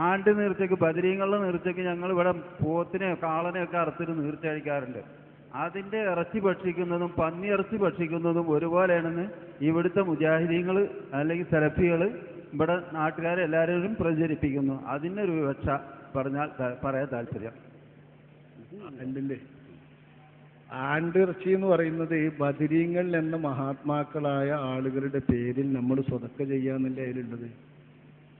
ആണ്ട് നീർച്ചയ്ക്ക് ബദരീങ്ങളുടെ നീർച്ചയ്ക്ക് ഞങ്ങൾ ഇവിടെ പോത്തിനെ കാളനെയോ ഒക്കെ അറുത്തിട്ട് നീർച്ച കഴിക്കാറുണ്ട് അതിന്റെ ഇറച്ചി ഭക്ഷിക്കുന്നതും പന്നി ഇറച്ചി ഭക്ഷിക്കുന്നതും ഒരുപോലെയാണെന്ന് ഇവിടുത്തെ മുജാഹിദീങ്ങൾ അല്ലെങ്കിൽ സെലഫികൾ ഇവിടെ നാട്ടുകാരെല്ലാവരും പ്രചരിപ്പിക്കുന്നു. അതിനൊരു വിവക്ഷ പറഞ്ഞാൽ പറയാൻ താല്പര്യം. അല്ലല്ലേ ആണ്ടിറച്ചി എന്ന് പറയുന്നത് ബദിരീങ്ങൾ എന്ന മഹാത്മാക്കളായ ആളുകളുടെ പേരിൽ നമ്മൾ സ്വതക്ക ചെയ്യാന്നല്ലേ അതിലുള്ളത്?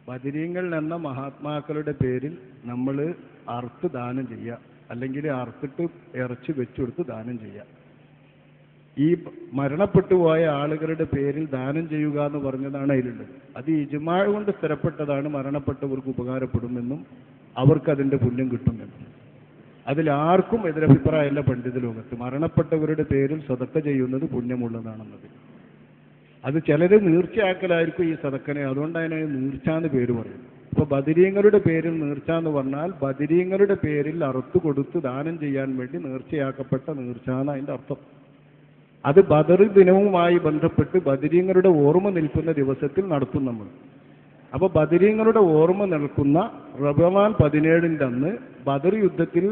ബദിരീങ്ങൾ എന്ന മഹാത്മാക്കളുടെ പേരിൽ നമ്മൾ അറുത്ത് ദാനം ചെയ്യുക അല്ലെങ്കിൽ അറുത്തിട്ട് ഇറച്ചി വെച്ചുകൊടുത്ത് ദാനം ചെയ്യുക ഈ മരണപ്പെട്ടു പോയ ആളുകളുടെ പേരിൽ ദാനം ചെയ്യുക എന്ന് പറഞ്ഞതാണ് അതിലുള്ളത്. അത് ഇജുമാഴ് കൊണ്ട് സ്ഥിരപ്പെട്ടതാണ് മരണപ്പെട്ടവർക്ക് ഉപകാരപ്പെടുമെന്നും അവർക്ക് അതിന്റെ പുണ്യം കിട്ടുമെന്നും. അതിലാർക്കും എതിരഭിപ്രായമല്ല പണ്ഡിത ലോകത്ത്. മരണപ്പെട്ടവരുടെ പേരിൽ സ്വതക്ക ചെയ്യുന്നത് പുണ്യമുള്ളതാണെന്നത്. അത് ചിലര് നീർച്ചയാക്കലായിരിക്കും ഈ സതക്കനെ അതുകൊണ്ട് അതിനെ നീർച്ചാന്ന് പേര് പറയും. ഇപ്പൊ ബദിരീങ്ങളുടെ പേരിൽ നീർച്ച എന്ന് പറഞ്ഞാൽ ബദിരീങ്ങളുടെ പേരിൽ അറുത്തു കൊടുത്ത് ദാനം ചെയ്യാൻ വേണ്ടി നീർച്ചയാക്കപ്പെട്ട നീർച്ച എന്ന് അതിന്റെ അർത്ഥം. അത് ബദർ ദിനവുമായി ബന്ധപ്പെട്ട് ബദിരീങ്ങളുടെ ഓർമ്മ നിൽക്കുന്ന ദിവസത്തിൽ നടത്തും നമ്മൾ. അപ്പൊ ബദിരീങ്ങളുടെ ഓർമ്മ നിൽക്കുന്ന റബമാൻ പതിനേഴിന്റെ അന്ന് ബദർ യുദ്ധത്തിൽ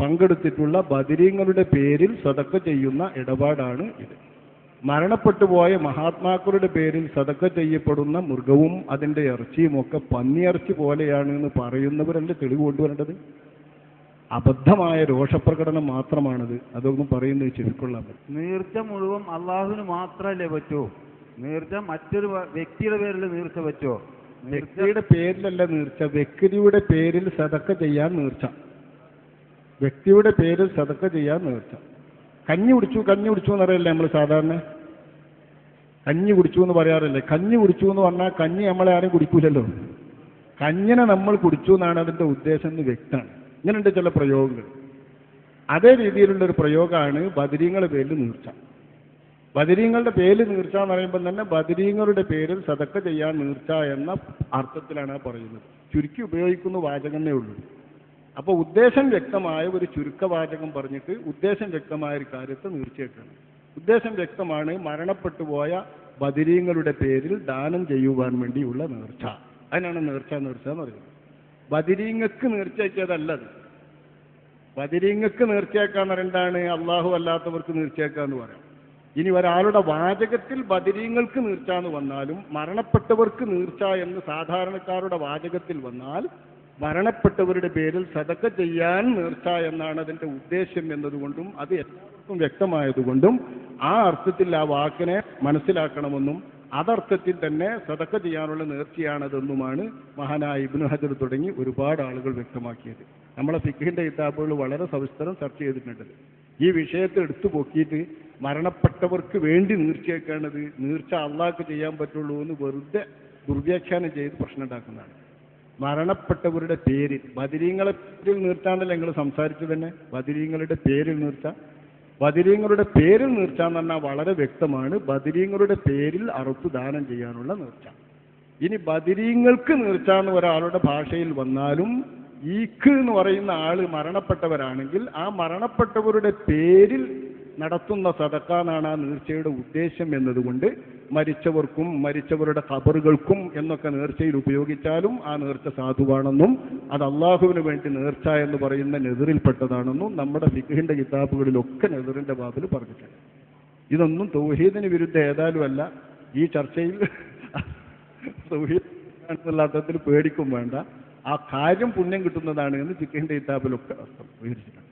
പങ്കെടുത്തിട്ടുള്ള ബദിരീങ്ങളുടെ പേരിൽ സതക്ക ചെയ്യുന്ന ഇടപാടാണ് ഇത്. മരണപ്പെട്ടു പോയ മഹാത്മാക്കളുടെ പേരിൽ സതക്ക ചെയ്യപ്പെടുന്ന മൃഗവും അതിന്റെ ഇറച്ചിയും ഒക്കെ പന്നിയിറച്ചി പോലെയാണ് എന്ന് പറയുന്നവരല്ലേ തെളിവ് കൊണ്ടുവരേണ്ടത്? അബദ്ധമായ രോഷപ്രകടനം മാത്രമാണത്. അതൊന്നും പറയുന്നത് ചെവിക്കൊള്ളാൻ പറ്റും നീർച്ച മുഴുവൻ അള്ളാഹുവിന് മാത്രമല്ലേ പറ്റൂ? നീർച്ച മറ്റൊരു വ്യക്തിയുടെ പേരിൽ നീർച്ച പറ്റുമോ വ്യക്തിയുടെ പേരിലല്ല നീർച്ച. വ്യക്തിയുടെ പേരിൽ സതക്ക ചെയ്യാൻ നീർച്ച. വ്യക്തിയുടെ പേരിൽ സതക്ക ചെയ്യാൻ നീർച്ച. കഞ്ഞി കുടിച്ചു കഞ്ഞി കുടിച്ചു എന്ന് പറയല്ലേ നമ്മൾ സാധാരണ? കഞ്ഞി കുടിച്ചു എന്ന് പറയാറില്ലേ? കഞ്ഞി കുടിച്ചു എന്ന് പറഞ്ഞാൽ കഞ്ഞി നമ്മളെ ആരും കുടിക്കൂലല്ലോ. കഞ്ഞിനെ നമ്മൾ കുടിച്ചു എന്നാണ് അതിന്റെ ഉദ്ദേശം എന്ന് വ്യക്തമാണ്. ഇങ്ങനെയുണ്ട് ചില പ്രയോഗങ്ങൾ. അതേ രീതിയിലുള്ള ഒരു പ്രയോഗമാണ് ബദരീങ്ങളുടെ പേരിൽ നീർച്ച. ബദരീങ്ങളുടെ പേര് നീർച്ച എന്ന് പറയുമ്പോൾ തന്നെ ബദരീങ്ങളുടെ പേരിൽ സതക്ക ചെയ്യാൻ നീർച്ച എന്ന അർത്ഥത്തിലാണ് പറയുന്നത്. ചുരുക്കി ഉപയോഗിക്കുന്ന വാചകമേ ഉള്ളൂ. അപ്പോൾ ഉദ്ദേശം വ്യക്തമായ ഒരു ചുരുക്കവാചകം പറഞ്ഞിട്ട് ഉദ്ദേശം വ്യക്തമായ ഒരു കാര്യത്തെ നീർച്ചയായിട്ടാണ് ഉദ്ദേശം വ്യക്തമാണ് മരണപ്പെട്ടു പോയ ബദിരീങ്ങളുടെ പേരിൽ ദാനം ചെയ്യുവാൻ വേണ്ടിയുള്ള നേർച്ച. അതിനാണ് നേർച്ച നേർച്ച എന്ന് പറയുന്നത്. ബദിരീങ്ങക്ക് നേർച്ചയച്ചതല്ലത്. ബദിരീങ്ങക്ക് നേർച്ചയാക്കാന്ന് എന്താണ്? അള്ളാഹു അല്ലാത്തവർക്ക് നേർച്ചയാക്കാന്ന് പറയാം. ഇനി ഒരാളുടെ വാചകത്തിൽ ബദിരീങ്ങൾക്ക് നീർച്ച എന്ന് വന്നാലും മരണപ്പെട്ടവർക്ക് നീർച്ച എന്ന് സാധാരണക്കാരുടെ വാചകത്തിൽ വന്നാൽ മരണപ്പെട്ടവരുടെ പേരിൽ സതക്ക ചെയ്യാൻ നേർച്ച എന്നാണ് അതിന്റെ ഉദ്ദേശ്യം എന്നതുകൊണ്ടും അത് എല്ലാവർക്കും വ്യക്തമായതുകൊണ്ടും ആ അർത്ഥത്തിൽ ആ വാക്കിനെ മനസ്സിലാക്കണമെന്നും അതർത്ഥത്തിൽ തന്നെ സതക്ക ചെയ്യാനുള്ള നേർച്ചയാണതെന്നുമാണ് മഹാനായ ഇബ്നു ഹജർ തുടങ്ങി ഒരുപാട് ആളുകൾ വ്യക്തമാക്കിയത്. നമ്മളെ ഫിഖിന്റെ കിതാബുകൾ വളരെ സവിസ്തരം ചർച്ച ചെയ്തിട്ടുണ്ട്. ഈ വിഷയത്തെ എടുത്തു പൊക്കിയിട്ട് മരണപ്പെട്ടവർക്ക് വേണ്ടി നീർച്ചയൊക്കെയാണത് നീർച്ച അള്ളാഹ്ക്ക് ചെയ്യാൻ പറ്റുള്ളൂ എന്ന് വെറുതെ ദുർവ്യാഖ്യാനം ചെയ്ത് പ്രശ്നം ഉണ്ടാക്കുന്നതാണ്. മരണപ്പെട്ടവരുടെ പേരിൽ. ബദിരീങ്ങളെ പേരിൽ നീർച്ചാന്നല്ല നിങ്ങൾ സംസാരിച്ചു തന്നെ? ബദിരീങ്ങളുടെ പേരിൽ നീർച്ച ബദിരീങ്ങളുടെ പേരിൽ നീർച്ച എന്ന് പറഞ്ഞാൽ വളരെ വ്യക്തമാണ്. ബദിരീങ്ങളുടെ പേരിൽ അറുത്തു ദാനം ചെയ്യാനുള്ള നീർച്ച ഇനി ബദിരീങ്ങൾക്ക് നീർച്ച ഒരാളുടെ ഭാഷയിൽ വന്നാലും ഈക്ക് എന്ന് പറയുന്ന ആൾ മരണപ്പെട്ടവരാണെങ്കിൽ ആ മരണപ്പെട്ടവരുടെ പേരിൽ നടത്തുന്ന സദക്കാന്നാണ് ആ നീർച്ചയുടെ ഉദ്ദേശം എന്നതുകൊണ്ട് മരിച്ചവർക്കും മരിച്ചവരുടെ ഖബറുകൾക്കും എന്നൊക്കെ നേർച്ചയിൽ ഉപയോഗിച്ചാലും ആ നേർച്ച സാധുവാണെന്നും അത് അള്ളാഹുവിന് വേണ്ടി നേർച്ച എന്ന് പറയുന്ന നെതിറിൽപ്പെട്ടതാണെന്നും നമ്മുടെ ഫിഖിന്റെ കിതാബുകളിലൊക്കെ നെതിറിന്റെ ബാബിൽ പറഞ്ഞിട്ടുണ്ട്. ഇതൊന്നും തൗഹീദിന് വിരുദ്ധ ഏതായാലും അല്ല. ഈ ചർച്ചയിൽ തൗഹീദ് എന്നുള്ള അർത്ഥത്തിൽ പേടിക്കും വേണ്ട. ആ കാര്യം പുണ്യം കിട്ടുന്നതാണ് എന്ന് ഫിഖിന്റെ കിതാബിലൊക്കെ വിവരിച്ചിട്ടുണ്ട്